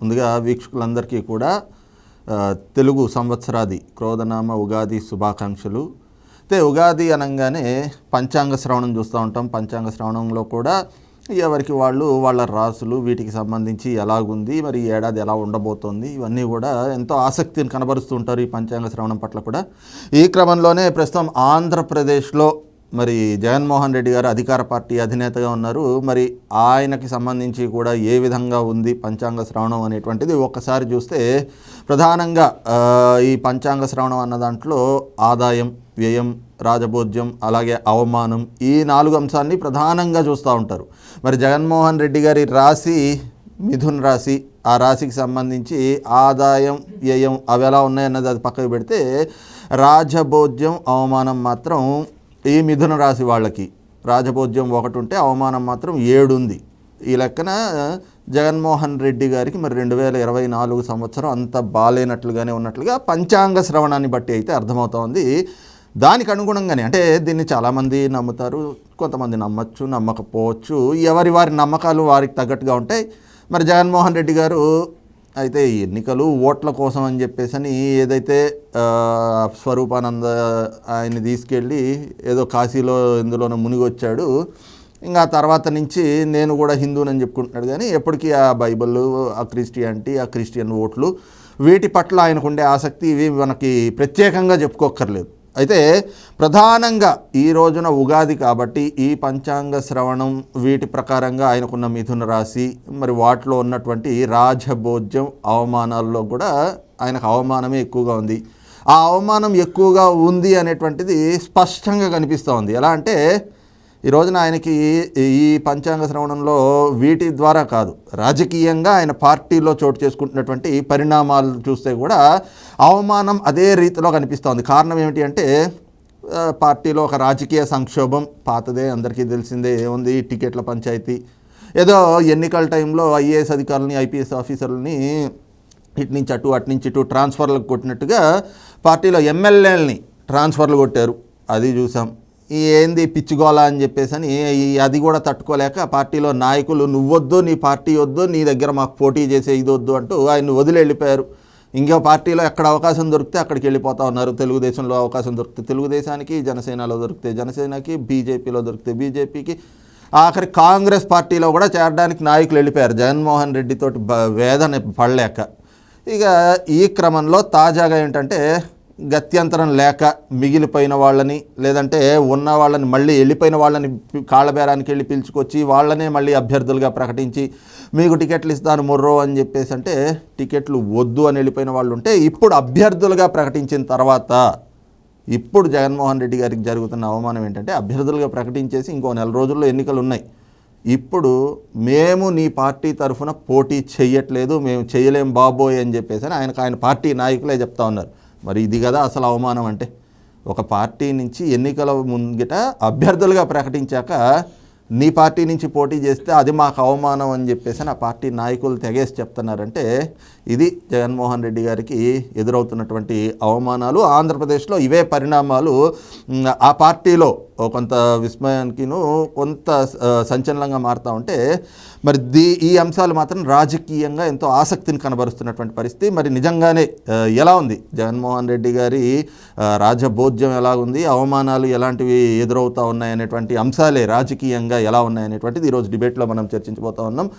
ముందుగా వీక్షకులందరికీ కూడా తెలుగు సంవత్సరాది క్రోధనామ ఉగాది శుభాకాంక్షలు. అయితే ఉగాది అనగానే పంచాంగ శ్రవణం చూస్తూ ఉంటాం. పంచాంగ శ్రవణంలో కూడా ఎవరికి వాళ్ళు వాళ్ళ రాసులు వీటికి సంబంధించి ఎలాగుంది మరి ఏడాది ఎలా ఉండబోతోంది ఇవన్నీ కూడా ఎంతో ఆసక్తిని కనబరుస్తూ ఉంటారు ఈ పంచాంగ శ్రవణం పట్ల కూడా. ఈ క్రమంలోనే ప్రస్తుతం ఆంధ్రప్రదేశ్లో మరి జగన్మోహన్ రెడ్డి గారు అధికార పార్టీ అధినేతగా ఉన్నారు. మరి ఆయనకి సంబంధించి కూడా ఏ విధంగా ఉంది పంచాంగ శ్రవణం అనేటువంటిది ఒక్కసారి చూస్తే ప్రధానంగా ఈ పంచాంగ శ్రవణం అన్న దాంట్లో ఆదాయం వ్యయం రాజభోజ్యం అలాగే అవమానం ఈ నాలుగు అంశాన్ని ప్రధానంగా చూస్తూ ఉంటారు. మరి జగన్మోహన్ రెడ్డి గారి రాశి మిథున్ రాశి ఆ రాశికి సంబంధించి ఆదాయం వ్యయం అవి ఎలా ఉన్నాయన్నది అది పక్కకు పెడితే రాజభోజ్యం అవమానం మాత్రం ఈ మిథున రాశి వాళ్ళకి? రాజభోజ్యం ఒకటి ఉంటే అవమానం మాత్రం ఏడు ఉంది ఈ లెక్కన జగన్మోహన్ రెడ్డి గారికి మరి రెండు వేల ఇరవై నాలుగు సంవత్సరం అంత బాగాలేనట్లుగానే ఉన్నట్లుగా పంచాంగ శ్రవణాన్ని బట్టి అయితే అర్థమవుతోంది. దానికి అనుగుణంగానే అంటే దీన్ని చాలామంది నమ్ముతారు కొంతమంది నమ్మచ్చు నమ్మకపోవచ్చు. ఎవరి వారి నమ్మకాలు వారికి తగ్గట్టుగా ఉంటాయి. మరి జగన్మోహన్ రెడ్డి గారు అయితే ఈ ఎన్నికలు ఓట్ల కోసం అని చెప్పేసి అని ఏదైతే స్వరూపానంద ఆయన్ని తీసుకెళ్ళి ఏదో కాశీలో ఇందులోనో మునిగి వచ్చాడు ఇంకా తర్వాత నుంచి నేను కూడా హిందూనని చెప్పుకుంటున్నాడు. కానీ ఎప్పటికీ ఆ బైబిల్ ఆ క్రిస్టియానిటీ ఆ క్రిస్టియన్ ఓట్లు వీటి పట్ల ఆయనకు ఉండే ఆసక్తి ఇవి మనకి ప్రత్యేకంగా చెప్పుకోక్కర్లేదు. అయితే ప్రధానంగా ఈ రోజున ఉగాది కాబట్టి ఈ పంచాంగ శ్రవణం వీటి ప్రకారంగా ఆయనకున్న మిథున రాశి మరి వాటిలో ఉన్నటువంటి రాజభోజ్యం అవమానాల్లో కూడా ఆయనకు అవమానమే ఎక్కువగా ఉంది. ఆ అవమానం ఎక్కువగా ఉంది అనేటువంటిది స్పష్టంగా కనిపిస్తూ ఉంది. ఎలా అంటే ఈ రోజున ఆయనకి ఈ పంచాంగ శ్రవణంలో వీటి ద్వారా కాదు రాజకీయంగా ఆయన పార్టీలో చోటు చేసుకుంటున్నటువంటి పరిణామాలు చూస్తే కూడా అవమానం అదే రీతిలో కనిపిస్తోంది. కారణం ఏమిటి అంటే పార్టీలో ఒక రాజకీయ సంక్షోభం పాతదే అందరికీ తెలిసిందే ఏముంది టికెట్ల పంచాయతీ. ఏదో ఎన్నికల టైంలో ఐఏఎస్ అధికారులని ఐపీఎస్ ఆఫీసర్లని ఇటు నుంచి అటు అటు నుంచి ఇటు ట్రాన్స్ఫర్లకు కొట్టినట్టుగా పార్టీలో ఎమ్మెల్యేలని ట్రాన్స్ఫర్లు కొట్టారు. అది చూసాం. ఈ ఏంది పిచ్చిగోళ అని చెప్పేసి అని ఈ అది కూడా తట్టుకోలేక పార్టీలో నాయకులు నువ్వొద్దు నీ పార్టీ వద్దు నీ దగ్గర మాకు పోటీ చేసే ఇది వద్దు అంటూ ఆయన వదిలి వెళ్ళిపోయారు. ఇంకో పార్టీలో ఎక్కడ అవకాశం దొరికితే అక్కడికి వెళ్ళిపోతా ఉన్నారు. తెలుగుదేశంలో అవకాశం దొరికితే తెలుగుదేశానికి జనసేనలో దొరికితే జనసేనకి బీజేపీలో దొరికితే బీజేపీకి. ఆఖరి కాంగ్రెస్ పార్టీలో కూడా చేరడానికి నాయకులు వెళ్ళిపోయారు. జగన్మోహన్ రెడ్డితోటి వేదన పడలేక. ఇక ఈ క్రమంలో తాజాగా ఏంటంటే గత్యంతరం లేక మిగిలిపోయిన వాళ్ళని లేదంటే ఉన్న వాళ్ళని మళ్ళీ వెళ్ళిపోయిన వాళ్ళని కాళ్ళబేరానికి వెళ్ళి పిలుచుకొచ్చి వాళ్ళనే మళ్ళీ అభ్యర్థులుగా ప్రకటించి మీకు టికెట్లు ఇస్తాను మొర్రో అని చెప్పేసి అంటే టికెట్లు వద్దు అని వెళ్ళిపోయిన వాళ్ళు ఉంటే ఇప్పుడు అభ్యర్థులుగా ప్రకటించిన తర్వాత ఇప్పుడు జగన్మోహన్ రెడ్డి గారికి జరుగుతున్న అవమానం ఏంటంటే అభ్యర్థులుగా ప్రకటించేసి ఇంకో నెల రోజుల్లో ఎన్నికలు ఉన్నాయి. ఇప్పుడు మేము నీ పార్టీ తరఫున పోటీ చేయట్లేదు మేము చేయలేం బాబోయ్ అని చెప్పేసి అని ఆయనకు ఆయన పార్టీ నాయకులే చెప్తా ఉన్నారు. మరి ఇది కదా అసలు అవమానం అంటే. ఒక పార్టీ నుంచి ఎన్నికల ముంగిట అభ్యర్థులుగా ప్రకటించాక నీ పార్టీ నుంచి పోటీ చేస్తే అది మాకు అవమానం అని చెప్పేసి నా పార్టీ నాయకులు తెగేసి చెప్తున్నారంటే ఇది జగన్మోహన్ రెడ్డి గారికి ఎదురవుతున్నటువంటి అవమానాలు. ఆంధ్రప్రదేశ్లో ఇవే పరిణామాలు ఆ పార్టీలో కొంత విస్మయానికిను కొంత సంచలనంగా మారుతూ ఉంటే మరి దీ ఈ అంశాలు మాత్రం రాజకీయంగా ఎంతో ఆసక్తిని కనబరుస్తున్నటువంటి పరిస్థితి. మరి నిజంగానే ఎలా ఉంది? జగన్మోహన్ రెడ్డి గారి ఆ, రాజభోజ్యం ఎలా ఉంది? అవమానాలు ఎలాంటివి ఎదురవుతా ఉన్నాయనేటువంటి అంశాలే రాజకీయంగా ఎలా ఉన్నాయనేటువంటిది ఈరోజు డిబేట్లో మనం చర్చించబోతా ఉన్నాం.